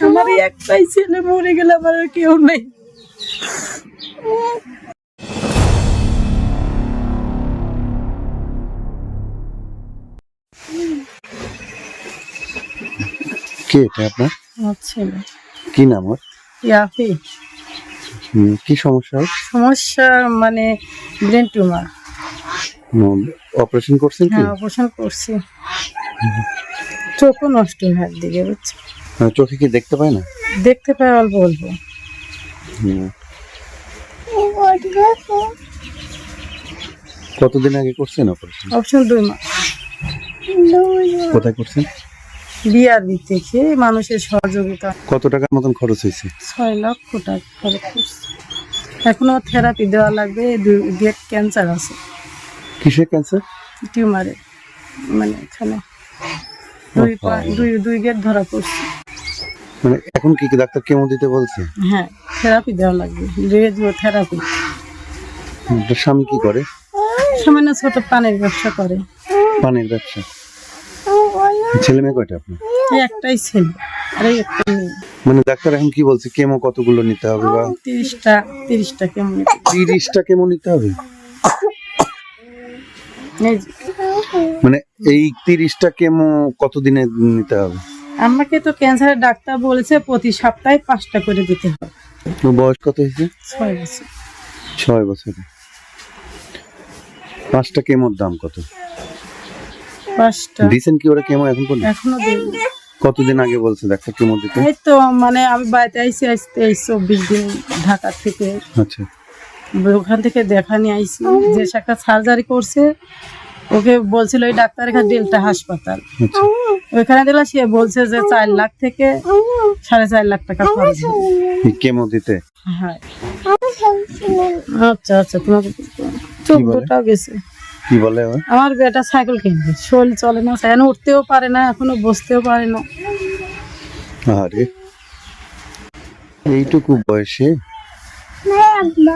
আমার একটাই ছেলে মরে গেলে আমার আর কেউ নেই। কে এটা আপনার? আমার ছেলে। কি নাম ওর? ইয়াফি হুম, কি সমস্যা ওর? সমস্যা মানে ব্রেন টিউমার। অপারেশন করছেন কি? হ্যাঁ অপারেশন করছি। চোখও নষ্ট হয় একদিকে বুঝছ? মানে চোখে কি দেখতে পায় না? দেখতে পাই অল্প অল্প। হুম, কতদিন আগে করছেন অপারেশন অপশন দুই মাস। কোথায় করছেন? বিআরবি থেকে মানুষের সহযোগিতা। কত টাকার মতন খরচ হয়েছে? ছয় লক্ষ টাকা খরচ। করছে এখনও থেরাপি দেওয়া লাগবে দুই গেট ক্যান্সার আছে। কিসের ক্যান্সার টিউমারে মানে এখানে দুই পা- দুই দুই গেট ধরা পড়ছে। মানে এখন কি কি ডাক্তার কেমো দিতে বলছে? হ্যাঁ থেরাপি দেওয়া লাগবে রেডিও থেরাপি স্বামী কি করে? সামান্য ছোট পানের ব্যবসা করে। পানের ব্যবসা। ছেলে মেয়ে কয়টা আপনার? এই একটাই ছেলে আর একটা মেয়ে। মানে ডাক্তার এখন কি বলছে কেমো কতগুলো নিতে হবে বা? তিরিশটা তিরিশটা কেমো তিরিশটা কেমো নিতে হবে? মানে এই তিরিশটা কেমো কতদিনে নিতে হবে? আমাকে তো ক্যান্সারের ডাক্তার বলেছে প্রতি সপ্তাহে পাঁচটা করে দিতে হবে। বয়স কত হয়েছে? ছয় বছর। ছয় বছরে। পাঁচটা কেমোর দাম কত? পাঁচটা। দিছেন কি ওরা কেমো এখন পর্যন্ত? এখনও কতদিন আগে বলছে ডাক্তার কেমো দিতে? এই তো মানে আমি বাড়িতে আইসি এই চব্বিশ দিন ঢাকা থেকে। আচ্ছা। ওখান থেকে দেখা নিয়ে আইসি যে একটা সার্জারি করছে ওকে বলছিল ওই ডাক্তার এখানে ডেল্টা হাসপাতাল। আচ্ছা। ওইখানে দিলা সে বলছে যে চার লাখ থেকে সাড়ে চার লাখ টাকা খরচ কেমো দিতে? হ্যাঁ। আচ্ছা আচ্ছা তোমাকে চোখ কি বলে? দুটাও গেছে। কি বলে আমার বেটা সাইকেল কিনবে শরীর চলে না এখন উঠতেও পারে না এখনও বসতেও পারে না। আরে এইটুকু বয়সে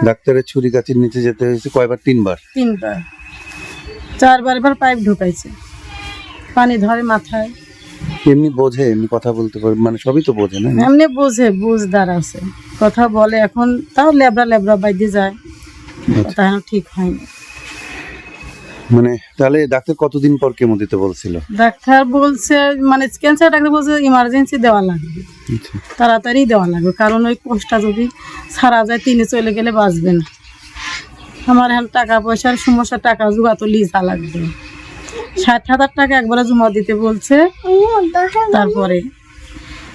ডাক্তারের ছুরি কাচির নিচে যেতে হয়েছে কয়বার? তিনবার। তিনবার। চারবার এবার পাইপ ঢুকাইছে। পানি ধরে মাথায়। এমনি বোঝে এমনি কথা বলতে পারে। মানে সবই তো বোঝে না? এমনি বোঝে বোঝে দাঁড়া আছে। কথা বলে এখন তাও লেবড়া লেবড়া বাইদে যায়। তাহলে এখন ঠিক হয়নি। মানে তাহলে ডাক্তার কতদিন পর কেমো দিতে বলছিল? ডাক্তার বলছে মানে ক্যান্সার ডাক্তার বলছে ইমার্জেন্সি দেওয়া লাগবে। আচ্ছা। তাড়াতাড়ি দেওয়া লাগবে কারণ ওই কোষটা যদি সারা যায় তিনে চলে গেলে বাঁচবে না। আমার এখন টাকা পয়সার সমস্যা টাকা জোগা তো লিজা লাগবে। ষাট হাজার টাকা একবারে জমা দিতে বলছে তারপরে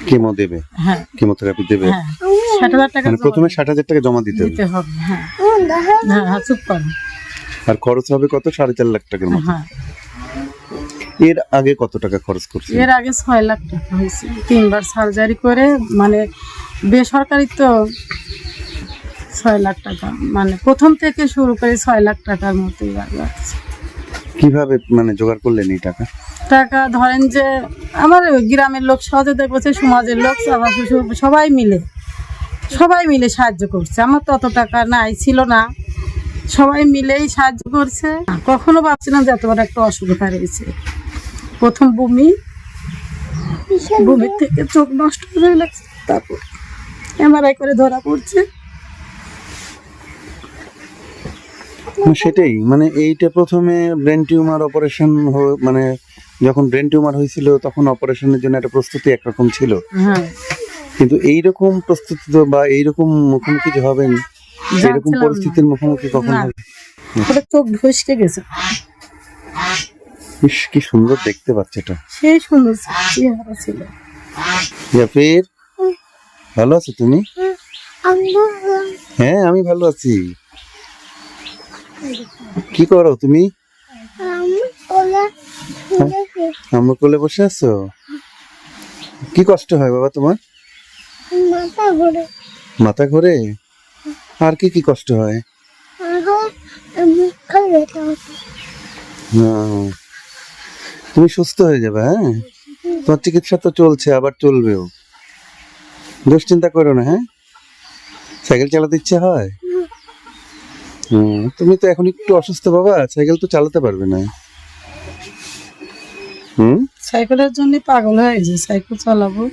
কেমো দেবে? হ্যাঁ। কেমোথেরাপি দেবে? হ্যাঁ। ষাট হাজার টাকা মানে প্রথমে ষাট হাজার টাকা জমা দিতে হবে হ্যাঁ। হ্যাঁ হ্যাঁ চুপ করো। আর খরচ হবে কত? সাড়ে চার লাখ টাকার মতো। হ্যাঁ। এর আগে কত টাকা খরচ করছে এর আগে ছয় লাখ টাকা হয়েছে। তিনবার সার্জারি করে মানে বেসরকারি তো ছয় লাখ টাকা মানে প্রথম থেকে শুরু করে ছয় লাখ টাকার মতোই লাগছে। কীভাবে মানে জোগাড় করলেন এই টাকা? টাকা ধরেন যে আমার গ্রামের লোক সহযোগিতা করছে সমাজের লোক আমার শ্বশুর সবাই মিলে সবাই মিলে সাহায্য করছে। আমার তো অত টাকা নাই ছিল না। সবাই মিলেই সাহায্য করছে। কখনো ভাবছিলাম যে এত বড় একটা অসুবিধা রয়েছে। প্রথম বমি বমির থেকে চোখ নষ্ট হয়ে লাগছে তারপর এমআরআই করে ধরা পড়ছে। সেটাই মানে এইটা প্রথমে ব্রেন টিউমার অপারেশন মানে যখন ব্রেন টিউমার হয়েছিল তখন অপারেশনের জন্য একটা প্রস্তুতি একরকম ছিল। হ্যাঁ। কিন্তু এইরকম প্রস্তুতি তো বা এইরকম মুখোমুখি যে হবেন এরকম পরিস্থিতির মুখোমুখি কখন হবে? ওটা চোখ ভসকে গেছে। ইস কি সুন্দর দেখতে বাচ্চাটা সেই সুন্দর চেহারা ছিল। জাফির ভালো আছো তুমি? হ্যাঁ আমি ভালো আছি। কি করো তুমি? আমার কোলে বসে আছো? কি কষ্ট হয় বাবা তোমার? মাথা ঘুরে। মাথা ঘোরে? আর কি কি কষ্ট হয়। তুমি সুস্থ হয়ে যাবে হ্যাঁ? তোমার চিকিৎসা তো চলছে, আবার চলবেও। দুশ্চিন্তা করো না হ্যাঁ? সাইকেল চালাতে ইচ্ছে হয়? তুমি তো এখন একটু অসুস্থ বাবা, সাইকেল তো চালাতে পারবে না। হুম? সাইকেলের জন্য পাগল হয়ে গেছে, সাইকেল চালাবো।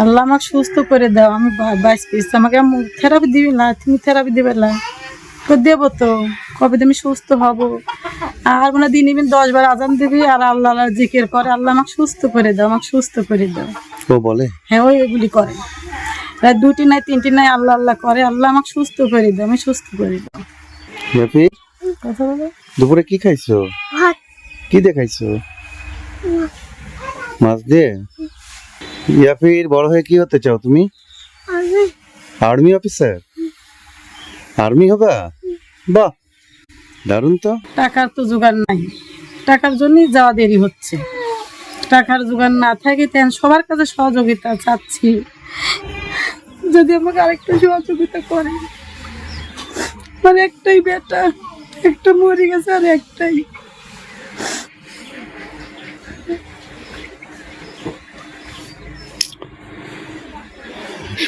আল্লাহ আমাকে সুস্থ করে দাও আমি বাইশ পিস। আমাকে থেরাপি দিবি না তুমি থেরাপি দিবে না। তো দেবো তো কবে তুমি সুস্থ হব। আর মানে দিন ইভিন দশ বার আজান দিবি আর আল্লাহ আল্লাহ জিকির করে আল্লাহ আমাকে সুস্থ করে দাও আমাকে সুস্থ করে দাও। ও বলে? হ্যাঁ ওই এগুলি করে। রাত দুটি নাই তিনটি নাই আল্লাহ আল্লাহ করে আল্লাহ আমাকে সুস্থ করে দাও আমি সুস্থ করে দাও। কথা বলো। দুপুরে কি খাইছো? ভাত। কি দেখাইছো খাইছো? মাছ দিয়ে? ইয়াফির বড় হয়ে কি হতে চাও তুমি? আর্মি অফিসার আর্মি হবা? বাহ দারুণ তো। টাকার তো জোগাড় নাই। টাকার জন্যই যাওয়া দেরি হচ্ছে। টাকার জোগাড় না থাকে তেন সবার কাছে সহযোগিতা চাচ্ছি। যদি আমাকে আরেকটু সহযোগিতা করে মানে একটাই বেটা একটা মরে গেছে আর একটাই।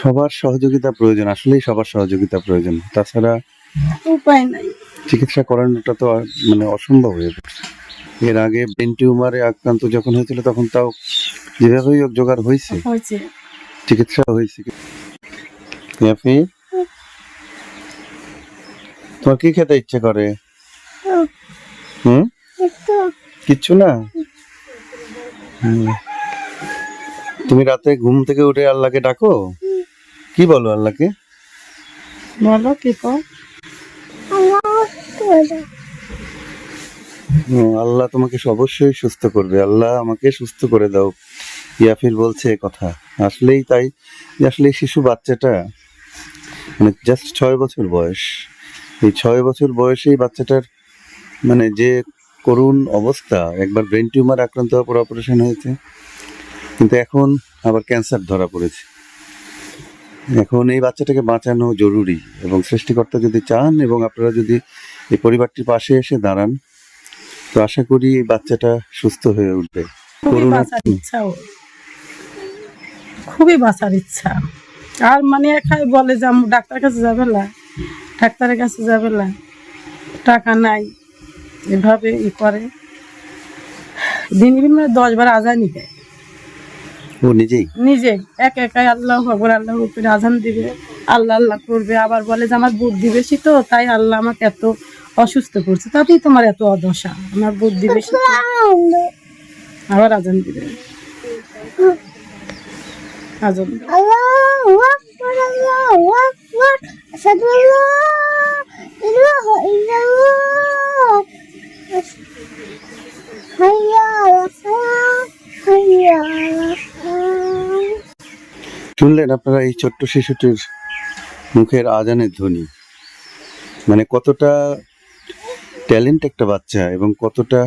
সবার সহযোগিতা প্রয়োজন আসলেই সবার সহযোগিতা প্রয়োজন। তাছাড়া উপায় নাই। চিকিৎসা করানোটা তো মানে অসম্ভব হয়ে পড়ছে। এর আগে ব্রেন টিউমারে আক্রান্ত যখন হয়েছিল তখন তাও যেভাবেই হোক জোগাড় হয়েছে। চিকিৎসা হয়েছে। ইয়াফি তোমার কি খেতে ইচ্ছে করে? হুম? কিচ্ছু না? হুম। তুমি রাতে ঘুম থেকে উঠে আল্লাহকে ডাকো? কি বলো আল্লাহকে? বলো কি কর আল্লাহ তোমাকে অবশ্যই সুস্থ করবে। আল্লাহ আমাকে সুস্থ করে দাও। ইয়াফির বলছে কথা। আসলেই তাই আসলে শিশু বাচ্চাটা মানে জাস্ট ছয় বছর বয়স। এই ছয় বছর বয়সেই বাচ্চাটার মানে যে করুণ অবস্থা একবার ব্রেন টিউমার আক্রান্ত হওয়ার পর অপারেশন হয়েছে কিন্তু এখন আবার ক্যান্সার ধরা পড়েছে। এখন এই বাচ্চাটাকে বাঁচানো জরুরি এবং সৃষ্টিকর্তা যদি চান এবং আপনারা যদি এই পরিবারটির পাশে এসে দাঁড়ান তো আশা করি এই বাচ্চাটা সুস্থ হয়ে উঠবে। খুবই বাঁচার ইচ্ছা খুবই বাঁচার ইচ্ছা। আর মানে একাই বলে যে আমি ডাক্তার কাছে যাবে না ডাক্তারের কাছে যাবে না টাকা নাই। এভাবে ই করে। দিন দিন মানে দশ বার আজানই দেয়। ও নিজেই? নিজে। এক একাই আল্লাহ খবর আল্লাহ উপরে আজান দিবে। আল্লাহ আল্লাহ করবে। আবার বলে যে আমার বুদ্ধি বেশি তো তাই আল্লাহ আমাকে এত অসুস্থ করছে। তাতেই তোমার এত অদশা। আমার বুদ্ধি বেশি আবার আজান দিবে। আজান। শুনলেন আপনারা এই ছোট্ট শিশুটির মুখের আজানের ধ্বনি। মানে কতটা ট্যালেন্ট একটা বাচ্চা এবং কতটা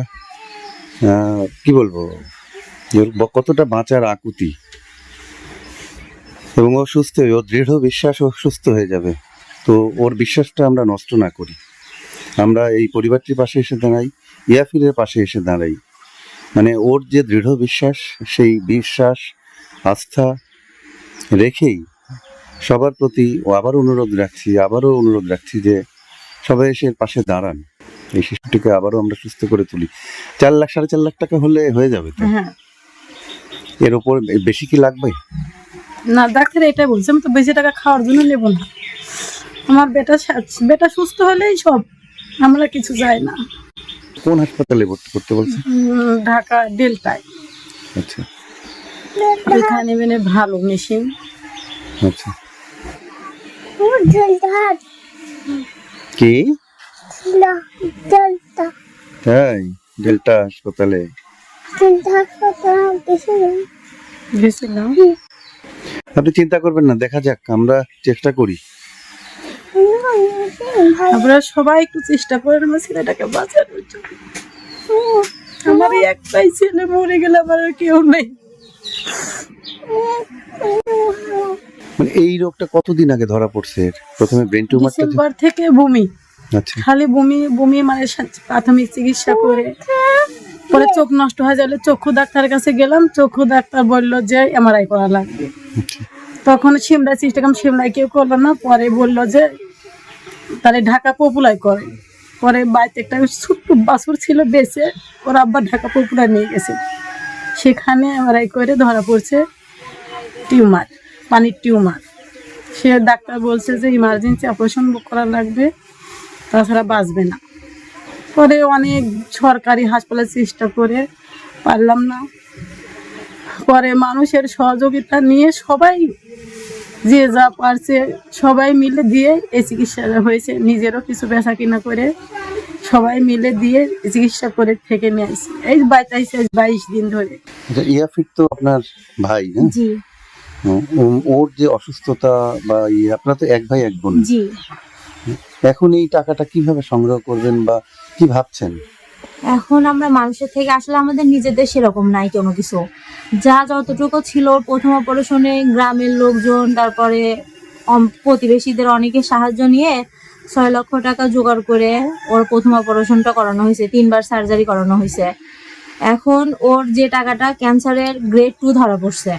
কি বলব কতটা বাঁচার আকুতি। এবং ও সুস্থ ওর দৃঢ় বিশ্বাস, ও সুস্থ হয়ে যাবে। তো ওর বিশ্বাসটা আমরা নষ্ট না করি। আমরা এই পরিবারটির পাশে এসে দাঁড়াই ইয়াফিরের পাশে এসে দাঁড়াই। মানে ওর যে দৃঢ় বিশ্বাস, সেই বিশ্বাস, আস্থা রেখেই সবার প্রতি ও আবার অনুরোধ রাখছি আবারও অনুরোধ রাখছি যে সবাই এসে পাশে দাঁড়ান। এই শিশুটিকে আবারও আমরা সুস্থ করে তুলি। চার লাখ সাড়ে চার লাখ টাকা হলে হয়ে যাবে তো? হ্যাঁ। এর ওপর বেশি কি লাগবে? না ডাক্তার এটাই বলছে আমি তো বেশি টাকা খাওয়ার জন্য নেব না। আমার বেটা বেটা সুস্থ হলেই সব। আমরা কিছু যাই না। কোন হাসপাতালে ভর্তি করতে বলছে? ঢাকা ডেল্টায়। আচ্ছা। এখানে মানে ভালো মেশিন। আচ্ছা। কি? তাই ডেল্টা হাসপাতালে। গেছিলাম। আপনি চিন্তা করবেন না দেখা যাক আমরা চেষ্টা করি। আমরা সবাই একটু চেষ্টা করেন আমার ছেলেটাকে বাঁচানোর জন্য। আমার একটাই ছেলে মরে গেলে আমার আর কেউ নেই। মানে এই রোগটা কতদিন আগে ধরা পড়ছে? প্রথমে ব্রেন ডিসেম্বর থেকে বমি। আচ্ছা। খালি বমি বমি মানে প্রাথমিক চিকিৎসা করে। পরে চোখ নষ্ট হয়ে গেলে চক্ষু ডাক্তারের কাছে গেলাম। চক্ষু ডাক্তার বলল যে এমআরআই করা লাগবে। আচ্ছা। তখন চেষ্টা করলাম সিমরাই কেউ করল না। পরে বলল যে তাহলে ঢাকা পপুলাই করে। পরে বাড়িতে একটা ছোট্ট বাছুর ছিল বেঁচে ওর আব্বা ঢাকা পুকুরা নিয়ে গেছে। সেখানে আমার এই করে ধরা পড়ছে টিউমার, পানির টিউমার। সে ডাক্তার বলছে যে ইমার্জেন্সি অপারেশন করা লাগবে, তাছাড়া বাঁচবে না। পরে অনেক সরকারি হাসপাতালে চেষ্টা করে, পারলাম না। পরে মানুষের সহযোগিতা নিয়ে সবাই যে যা পারছে সবাই মিলে দিয়ে এই চিকিৎসা হয়েছে। নিজেরও কিছু বেচা কিনা করে সবাই মিলে দিয়ে চিকিৎসা করে থেকে নিয়ে আসছি। এই বাইতাইছে বাইশ দিন ধরে। আচ্ছা, ইয়াফির তো আপনার ভাই হ্যাঁ? জি। ওর যে অসুস্থতা বা ইয়ে আপনারা তো এক ভাই এক বোন। জি। এখন এই টাকাটা কীভাবে সংগ্রহ করবেন বা কি ভাবছেন? এখন আমরা মানুষের থেকে আসলে আমাদের নিজেদের সেরকম নাই কোনো কিছু। যা যতটুকু ছিল প্রথম অপারেশনে গ্রামের লোকজন তারপরে প্রতিবেশীদের অনেকে সাহায্য নিয়ে ছয় লক্ষ টাকা জোগাড় করে ওর প্রথম অপারেশনটা করানো হয়েছে, তিনবার সার্জারি করানো হয়েছে। এখন ওর যে টাকাটা ক্যান্সারের গ্রেড টু ধরা পড়ছে,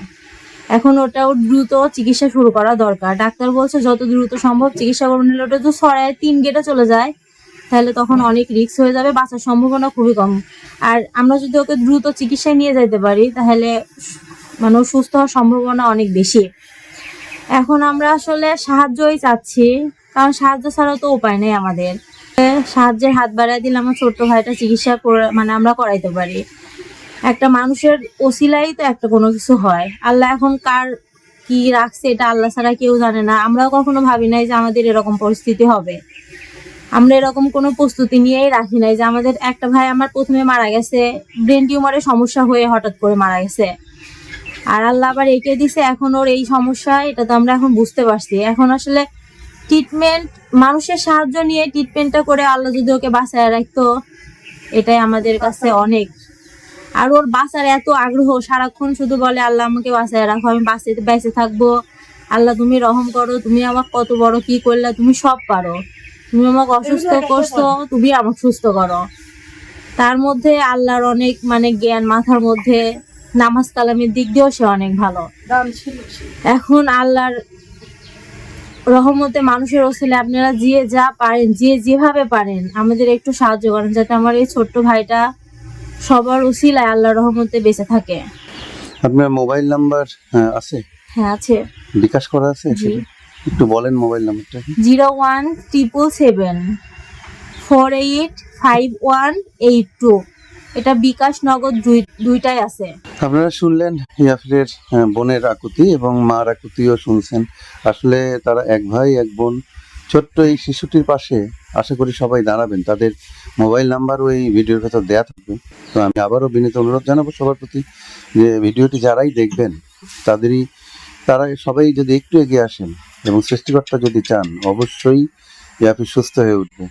এখন ওটা ওর দ্রুত চিকিৎসা শুরু করা দরকার। ডাক্তার বলছে, যত দ্রুত সম্ভব চিকিৎসা করবেন নিলে ওটা তো ছড়ায়, তিন গেটে চলে যায়। তাহলে তখন অনেক রিস্ক হয়ে যাবে, বাঁচার সম্ভাবনা খুবই কম। আর আমরা যদি ওকে দ্রুত চিকিৎসায় নিয়ে যেতে পারি, তাহলে মানে সুস্থ হওয়ার সম্ভাবনা অনেক বেশি। এখন আমরা আসলে সাহায্যই চাচ্ছি কারণ সাহায্য ছাড়া তো উপায় নেই আমাদের। সাহায্যের হাত বাড়ায় দিলে আমার ছোট্ট ভাইটা চিকিৎসা মানে আমরা করাইতে পারি। একটা মানুষের ওসিলাই তো একটা কোনো কিছু হয়। আল্লাহ এখন কার কি রাখছে এটা আল্লাহ ছাড়া কেউ জানে না। আমরাও কখনো ভাবি নাই যে আমাদের এরকম পরিস্থিতি হবে। আমরা এরকম কোনো প্রস্তুতি নিয়েই রাখি নাই যে আমাদের একটা ভাই আমার প্রথমে মারা গেছে ব্রেন টিউমারের সমস্যা হয়ে হঠাৎ করে মারা গেছে। আর আল্লাহ আবার এঁকে দিছে, এখন ওর এই সমস্যা, এটা তো আমরা এখন বুঝতে পারছি। এখন আসলে ট্রিটমেন্ট মানুষের সাহায্য নিয়ে ট্রিটমেন্টটা করে আল্লাহ যদি ওকে বাঁচায় রাখতো এটাই আমাদের কাছে অনেক। আর ওর বাঁচার এত আগ্রহ সারাক্ষণ শুধু বলে আল্লাহ আমাকে বাঁচায় রাখো আমি বাঁচে বেঁচে থাকব। আল্লাহ তুমি রহম করো তুমি আমাকে কত বড় কি করলে তুমি সব পারো। তুমি আমাকে অসুস্থ করছ তুমি আমাকে সুস্থ করো। তার মধ্যে আল্লাহর অনেক মানে জ্ঞান মাথার মধ্যে নামাজ কালামের দিক দিয়েও সে অনেক ভালো। এখন আল্লাহর রহমতে মানুষের ওসিলে আপনারা যে যা পারেন যে যেভাবে পারেন আমাদের একটু সাহায্য করেন যাতে আমার এই ছোট্ট ভাইটা সবার ওসিলায় আল্লাহ রহমতে বেঁচে থাকে। আপনার মোবাইল নাম্বার আছে? হ্যাঁ আছে। বিকাশ করা আছে? একটু বলেন মোবাইল নাম্বারটা। Zero one triple seven four eight five one eight two. এটা বিকাশ নগদ দুইটাই আছে। আপনারা শুনলেন ইয়াফিরের বোনের আকুতি এবং মার আকুতিও শুনছেন। আসলে তারা এক ভাই, এক বোন, ছোট্ট এই শিশুটির পাশে আশা করি সবাই দাঁড়াবেন। তাদের মোবাইল নাম্বারও এই ভিডিওর ভেতর দেওয়া থাকবে। তো আমি আবারও বিনীত অনুরোধ জানাব সবার প্রতি যে ভিডিওটি যারাই দেখবেন, তাদেরই তারা সবাই যদি একটু এগিয়ে আসেন এবং সৃষ্টিকর্তা যদি চান, অবশ্যই ইয়াফির সুস্থ হয়ে উঠবে।